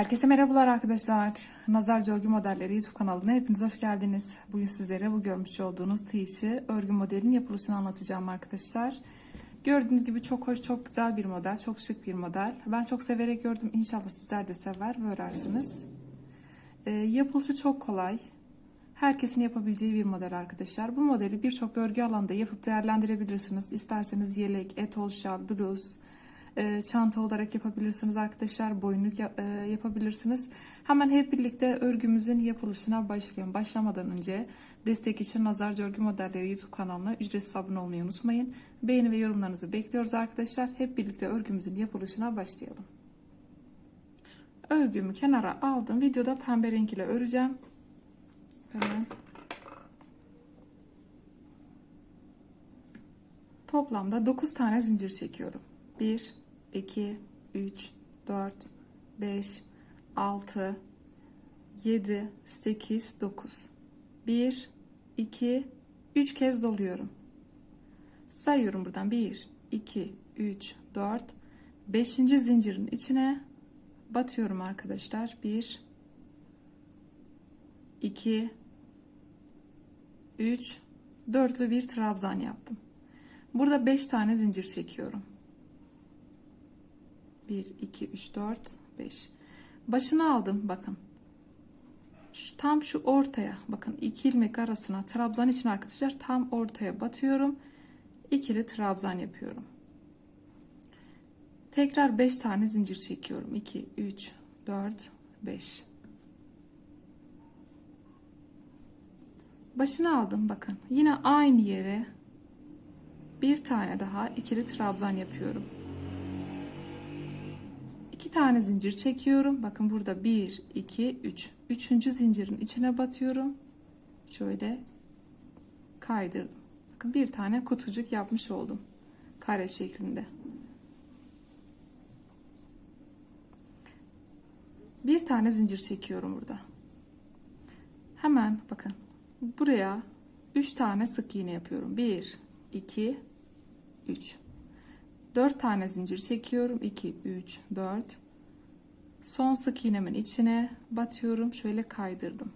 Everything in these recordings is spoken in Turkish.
Herkese merhabalar arkadaşlar. Nazarca Örgü Modelleri YouTube kanalına hepiniz hoş geldiniz. Bugün sizlere bu görmüş olduğunuz tığ işi örgü modelinin yapılışını anlatacağım arkadaşlar. Gördüğünüz gibi çok hoş, çok güzel bir model, çok şık bir model. Ben çok severek gördüm. İnşallah sizler de sever ve örersiniz. Ee, yapılışı çok kolay. Herkesin yapabileceği bir model arkadaşlar. Bu modeli birçok örgü alanda yapıp değerlendirebilirsiniz. İsterseniz yelek, etol, şal, bluz, e, çanta olarak yapabilirsiniz arkadaşlar. Boynluk ya- e, yapabilirsiniz. Hemen hep birlikte örgümüzün yapılışına başlayalım. Başlamadan önce destek için Nazarca Örgü Modelleri YouTube kanalına ücretsiz abone olmayı unutmayın. Beğeni ve yorumlarınızı bekliyoruz arkadaşlar. Hep birlikte örgümüzün yapılışına başlayalım. Örgümü kenara aldım. Videoda pembe renk ile öreceğim. Hemen. Toplamda 9 tane zincir çekiyorum. 1, 2, 3, 4, 5, 6, 7, 8, 9. 1, 2, 3 kez doluyorum. Sayıyorum buradan. 1, 2, 3, 4, 5. zincirin içine batıyorum arkadaşlar. 1, 2, 3, dörtlü bir trabzan yaptım. Burada 5 tane zincir çekiyorum. 1, 2, 3, 4, 5. Başını aldım bakın. Şu, tam şu ortaya bakın iki ilmek arasına trabzan için arkadaşlar tam ortaya batıyorum. İkili trabzan yapıyorum. Tekrar 5 tane zincir çekiyorum. 2, 3, 4, 5. Başını aldım bakın. Yine aynı yere bir tane daha ikili trabzan yapıyorum. İki tane zincir çekiyorum. Bakın burada 1, 2, 3. Üçüncü zincirin içine batıyorum. Şöyle kaydırdım. Bakın bir tane kutucuk yapmış oldum. Kare şeklinde. Bir tane zincir çekiyorum burada. Hemen bakın buraya 3 tane sık iğne yapıyorum. 1, 2, 3. 4 tane zincir çekiyorum. 2, 3, 4. Son sık iğnemin içine batıyorum. Şöyle kaydırdım.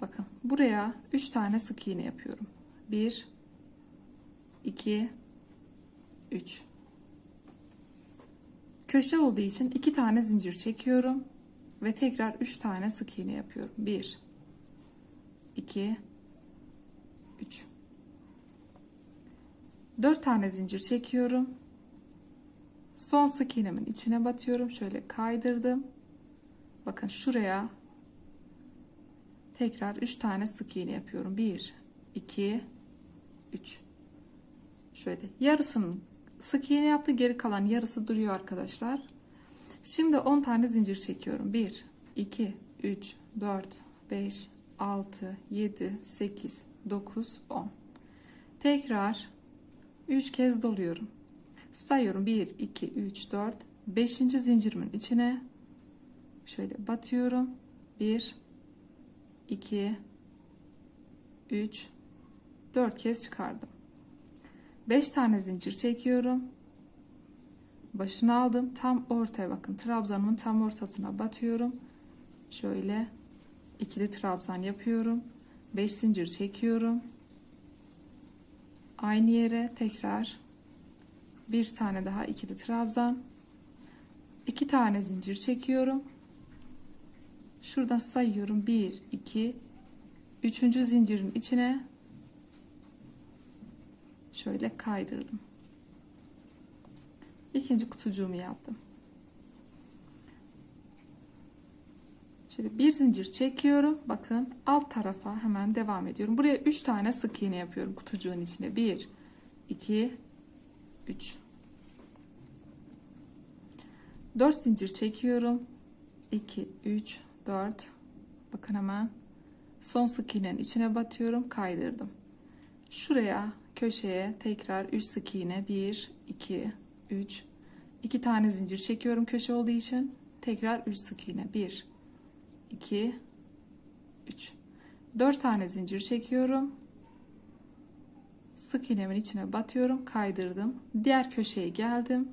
Bakın buraya 3 tane sık iğne yapıyorum. 1, 2, 3. Köşe olduğu için 2 tane zincir çekiyorum. Ve tekrar 3 tane sık iğne yapıyorum. 1, 2, 3. 4 tane zincir çekiyorum. Son sık iğnemin içine batıyorum. Şöyle kaydırdım. Bakın şuraya tekrar 3 tane sık iğne yapıyorum. 1 2 3 Şöyle yarısının sık iğne yaptı. Geri kalan yarısı duruyor arkadaşlar. Şimdi 10 tane zincir çekiyorum. 1 2 3 4 5 6 7 8 9 10 Tekrar 3 kez doluyorum. Sayıyorum 1 2 3 4 5. zincirimin içine şöyle batıyorum. 1 2 3 4 kez çıkardım. 5 tane zincir çekiyorum. Başını aldım. Tam ortaya bakın. Trabzanımın tam ortasına batıyorum. Şöyle ikili trabzan yapıyorum. 5 zincir çekiyorum. Aynı yere tekrar bir tane daha ikili trabzan. iki tane zincir çekiyorum. Şuradan sayıyorum. 1 2 üçüncü zincirin içine şöyle kaydırdım. İkinci kutucuğumu yaptım. Şöyle bir zincir çekiyorum. Bakın alt tarafa hemen devam ediyorum. Buraya 3 tane sık iğne yapıyorum kutucuğun içine. 1 2 3 4 zincir çekiyorum. 2 3 4 Bakın hemen son sık iğnenin içine batıyorum, kaydırdım. Şuraya köşeye tekrar 3 sık iğne 1 2 3 2 tane zincir çekiyorum köşe olduğu için. Tekrar 3 sık iğne 1 2 3 4 tane zincir çekiyorum. Sık iğnemin içine batıyorum, kaydırdım. Diğer köşeye geldim.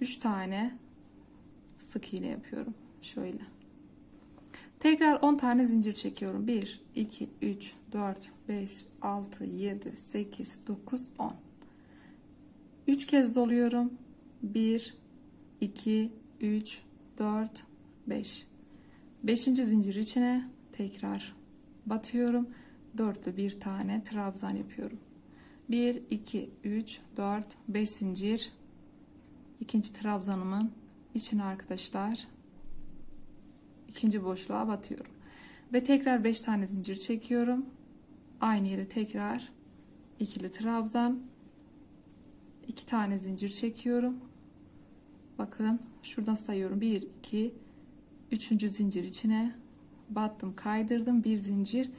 3 tane sık iğne yapıyorum. Şöyle. Tekrar 10 tane zincir çekiyorum. 1, 2, 3, 4, 5, 6, 7, 8, 9, 10. 3 kez doluyorum. 1, 2, 3, 4, 5. 5. zincir içine tekrar batıyorum. Dörtlü bir tane trabzan yapıyorum. 1, 2, 3, 4, 5 zincir. İkinci trabzanımın içine arkadaşlar ikinci boşluğa batıyorum. Ve tekrar 5 tane zincir çekiyorum. Aynı yere tekrar ikili trabzan. 2 tane zincir çekiyorum. Bakın şuradan sayıyorum. 1, 2, 3. zincir içine battım, kaydırdım. Bir zincir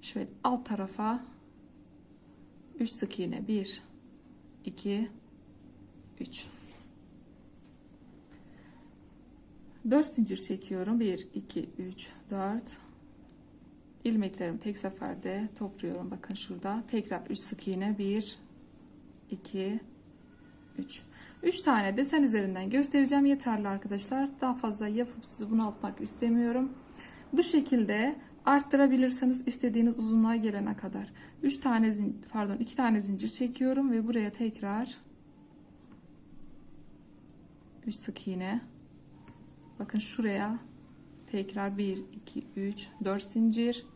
şöyle alt tarafa 3 sık iğne. 1, 2, 3. 4 zincir çekiyorum. 1, 2, 3, 4. ilmeklerimi tek seferde topluyorum. Bakın şurada. Tekrar 3 sık iğne. 1, 2, 3. 3 tane desen üzerinden göstereceğim. Yeterli arkadaşlar. Daha fazla yapıp sizi bunaltmak istemiyorum. Bu şekilde arttırabilirsiniz istediğiniz uzunluğa gelene kadar. 3 tane pardon 2 tane zincir çekiyorum ve buraya tekrar 3 sık iğne Bakın şuraya tekrar 1 2 3 4 zincir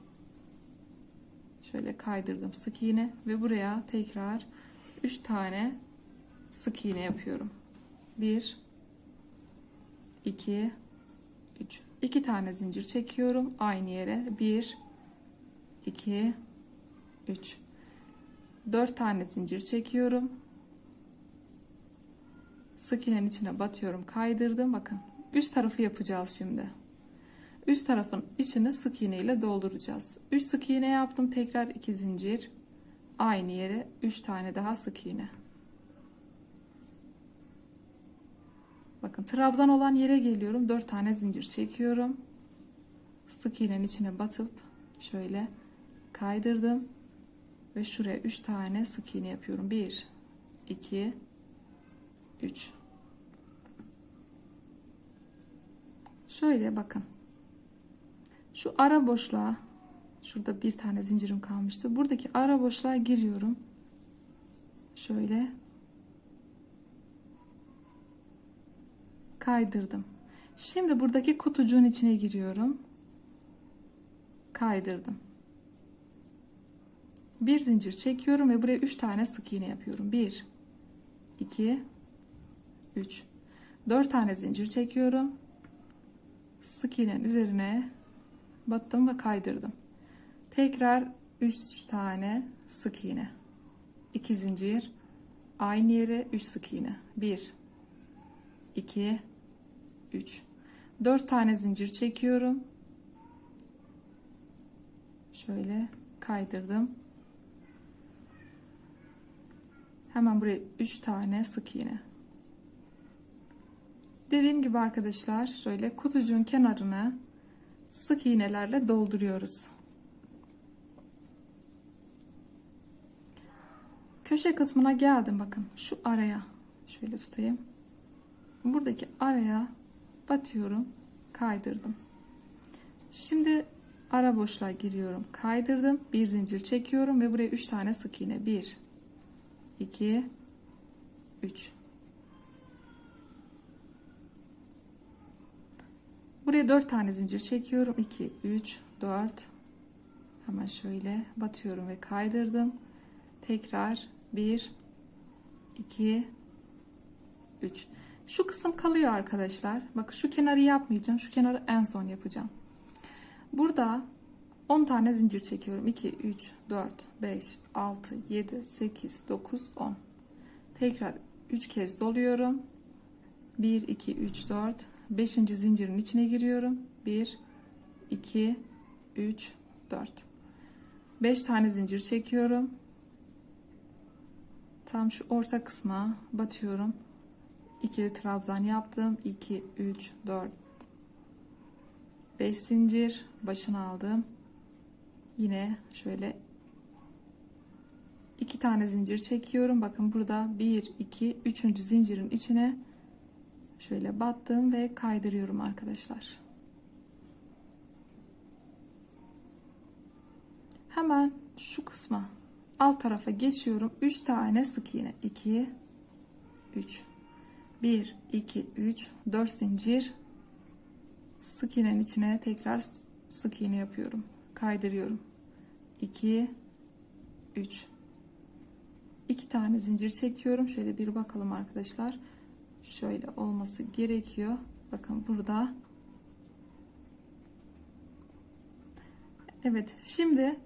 şöyle kaydırdım sık iğne ve buraya tekrar 3 tane sık iğne yapıyorum. 1 2 3 2 tane zincir çekiyorum aynı yere 1 2 3 4 tane zincir çekiyorum. Sık iğnenin içine batıyorum, kaydırdım. Bakın Üst tarafı yapacağız şimdi. Üst tarafın içini sık iğne ile dolduracağız. 3 sık iğne yaptım. Tekrar 2 zincir. Aynı yere 3 tane daha sık iğne. Bakın trabzan olan yere geliyorum. 4 tane zincir çekiyorum. Sık iğnenin içine batıp şöyle kaydırdım. Ve şuraya 3 tane sık iğne yapıyorum. 1 2 3 Şöyle bakın. Şu ara boşluğa şurada bir tane zincirim kalmıştı. Buradaki ara boşluğa giriyorum. Şöyle kaydırdım. Şimdi buradaki kutucuğun içine giriyorum. Kaydırdım. Bir zincir çekiyorum ve buraya 3 tane sık iğne yapıyorum. 1 2 3 4 tane zincir çekiyorum sık iğnenin üzerine battım ve kaydırdım. Tekrar 3 tane sık iğne. 2 zincir. Aynı yere 3 sık iğne. 1 2 3 4 tane zincir çekiyorum. Şöyle kaydırdım. Hemen buraya 3 tane sık iğne. Dediğim gibi arkadaşlar şöyle kutucuğun kenarını sık iğnelerle dolduruyoruz. Köşe kısmına geldim bakın şu araya şöyle tutayım. Buradaki araya batıyorum kaydırdım. Şimdi ara boşluğa giriyorum kaydırdım bir zincir çekiyorum ve buraya 3 tane sık iğne 1 2 3 Buraya 4 tane zincir çekiyorum. 2, 3, 4. Hemen şöyle batıyorum ve kaydırdım. Tekrar 1, 2, 3. Şu kısım kalıyor arkadaşlar. Bakın şu kenarı yapmayacağım. Şu kenarı en son yapacağım. Burada 10 tane zincir çekiyorum. 2, 3, 4, 5, 6, 7, 8, 9, 10. Tekrar 3 kez doluyorum. 1, 2, 3, 4, 5. zincirin içine giriyorum. 1 2 3 4 5 tane zincir çekiyorum. Tam şu orta kısma batıyorum. İkili trabzan yaptım. 2 3 4 5 zincir başına aldım. Yine şöyle iki tane zincir çekiyorum. Bakın burada 1 2 3. zincirin içine Şöyle battım ve kaydırıyorum arkadaşlar. Hemen şu kısma alt tarafa geçiyorum. 3 tane sık iğne. 2 3 1 2 3 4 zincir sık iğnenin içine tekrar sık iğne yapıyorum. Kaydırıyorum. 2 3 2 tane zincir çekiyorum. Şöyle bir bakalım arkadaşlar. Şöyle olması gerekiyor. Bakın burada. Evet, şimdi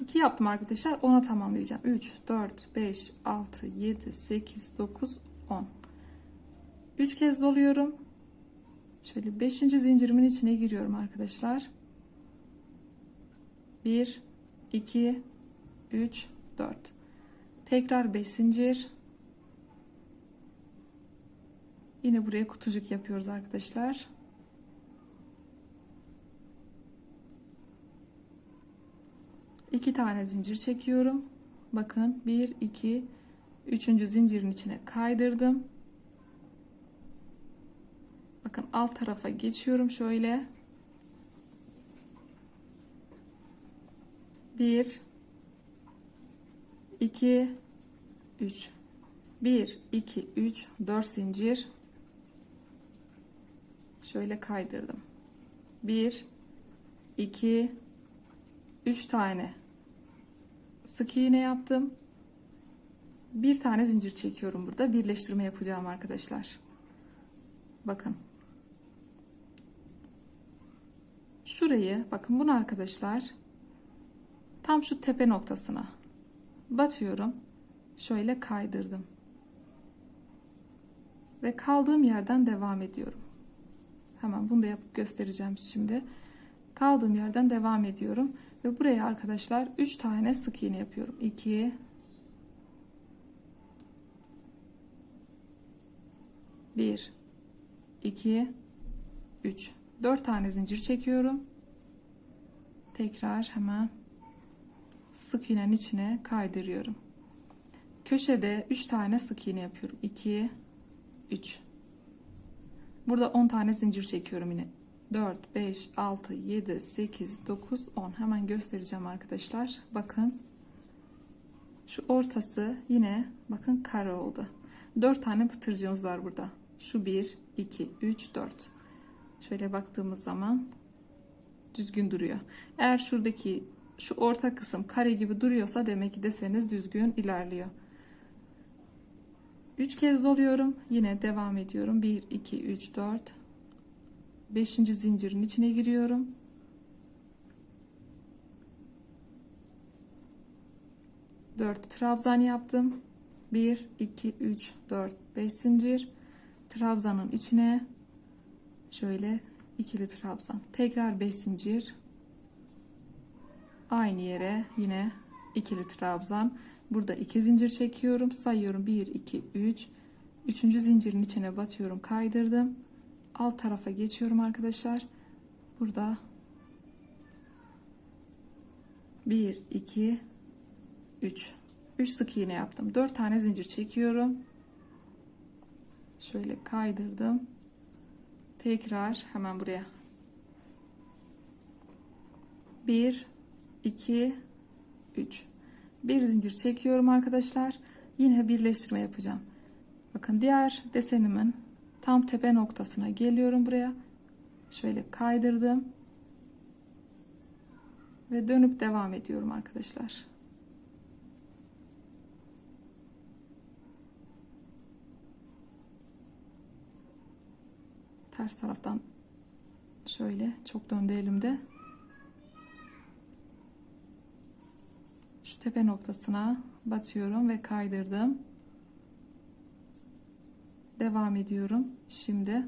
2 yaptım arkadaşlar. 10'a tamamlayacağım. 3 4 5 6 7 8 9 10. 3 kez doluyorum. Şöyle 5. zincirimin içine giriyorum arkadaşlar. 1 2 3 4 tekrar 5 zincir yine buraya kutucuk yapıyoruz arkadaşlar. İki tane zincir çekiyorum. Bakın 1 2 3. zincirin içine kaydırdım. Bakın alt tarafa geçiyorum şöyle. 1 2 3 1 2 3 4 zincir şöyle kaydırdım. 1 2 3 tane sık iğne yaptım. Bir tane zincir çekiyorum burada. Birleştirme yapacağım arkadaşlar. Bakın. Şurayı bakın bunu arkadaşlar tam şu tepe noktasına batıyorum. Şöyle kaydırdım. Ve kaldığım yerden devam ediyorum hemen bunu da yapıp göstereceğim şimdi. Kaldığım yerden devam ediyorum. Ve buraya arkadaşlar 3 tane sık iğne yapıyorum. 2 1 2 3 4 tane zincir çekiyorum. Tekrar hemen sık iğnenin içine kaydırıyorum. Köşede 3 tane sık iğne yapıyorum. 2 3 Burada 10 tane zincir çekiyorum yine. 4 5 6 7 8 9 10 hemen göstereceğim arkadaşlar. Bakın. Şu ortası yine bakın kare oldu. 4 tane pıtırcığımız var burada. Şu 1 2 3 4 Şöyle baktığımız zaman düzgün duruyor. Eğer şuradaki şu orta kısım kare gibi duruyorsa demek ki deseniz düzgün ilerliyor. 3 kez doluyorum. Yine devam ediyorum. 1 2 3 4 5. zincirin içine giriyorum. Dört trabzan yaptım. 1 2 3 4 5 zincir trabzanın içine şöyle ikili trabzan tekrar 5 zincir aynı yere yine ikili trabzan burada iki zincir çekiyorum. Sayıyorum. 1 2 3 üçüncü zincirin içine batıyorum. Kaydırdım. Alt tarafa geçiyorum arkadaşlar. Burada 1 2 3 3 sık iğne yaptım. 4 tane zincir çekiyorum. Şöyle kaydırdım. Tekrar hemen buraya. 1 2 3 bir zincir çekiyorum arkadaşlar. Yine birleştirme yapacağım. Bakın diğer desenimin tam tepe noktasına geliyorum buraya. Şöyle kaydırdım. Ve dönüp devam ediyorum arkadaşlar. Ters taraftan şöyle çok döndü elimde tepe noktasına batıyorum ve kaydırdım. Devam ediyorum. Şimdi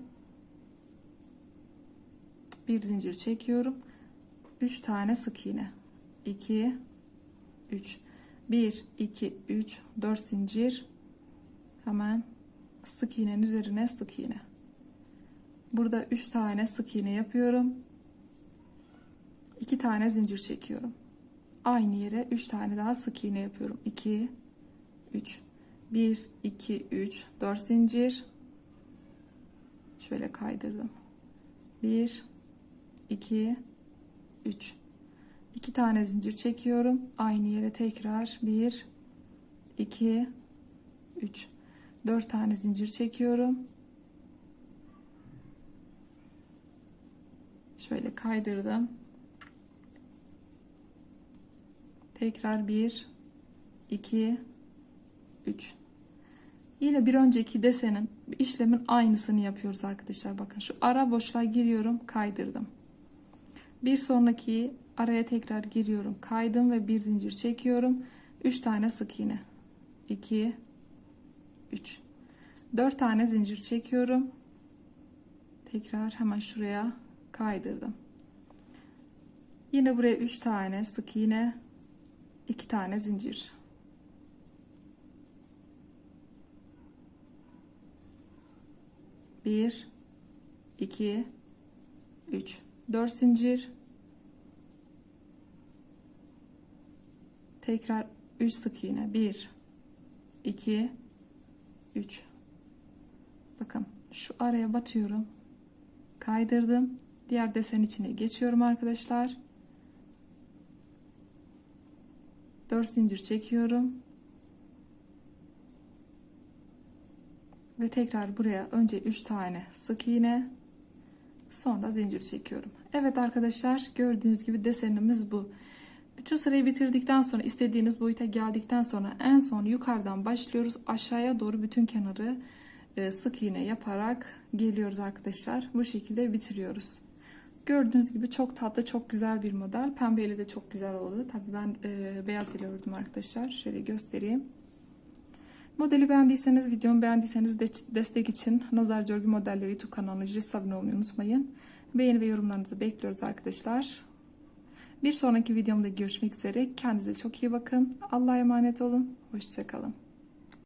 bir zincir çekiyorum. 3 tane sık iğne. 2 3 1 2 3 4 zincir. Hemen sık iğnenin üzerine sık iğne. Burada 3 tane sık iğne yapıyorum. 2 tane zincir çekiyorum aynı yere 3 tane daha sık iğne yapıyorum 2 3 1 2 3 4 zincir Şöyle kaydırdım. 1 2 3 2 tane zincir çekiyorum. Aynı yere tekrar 1 2 3 4 tane zincir çekiyorum. Şöyle kaydırdım. Tekrar 1 2 3 Yine bir önceki desenin işlemin aynısını yapıyoruz arkadaşlar. Bakın şu ara boşluğa giriyorum, kaydırdım. Bir sonraki araya tekrar giriyorum, kaydım ve bir zincir çekiyorum. 3 tane sık iğne. 2 3 4 tane zincir çekiyorum. Tekrar hemen şuraya kaydırdım. Yine buraya 3 tane sık iğne, 2 tane zincir. Bir, iki, üç, dört zincir. Tekrar üç sık iğne. Bir, iki, üç. Bakın şu araya batıyorum. Kaydırdım. Diğer desen içine geçiyorum arkadaşlar. 4 zincir çekiyorum. Ve tekrar buraya önce 3 tane sık iğne sonra zincir çekiyorum. Evet arkadaşlar gördüğünüz gibi desenimiz bu. Bütün sırayı bitirdikten sonra istediğiniz boyuta geldikten sonra en son yukarıdan başlıyoruz. Aşağıya doğru bütün kenarı e, sık iğne yaparak geliyoruz arkadaşlar. Bu şekilde bitiriyoruz. Gördüğünüz gibi çok tatlı, çok güzel bir model. Pembeyle de çok güzel oldu. Tabii ben e, beyaz ile ördüm arkadaşlar. Şöyle göstereyim. Modeli beğendiyseniz, videomu beğendiyseniz de, destek için Nazar Örgü Modelleri YouTube kanalına ücretsiz abone olmayı unutmayın. Beğeni ve yorumlarınızı bekliyoruz arkadaşlar. Bir sonraki videomda görüşmek üzere. Kendinize çok iyi bakın. Allah'a emanet olun. Hoşçakalın.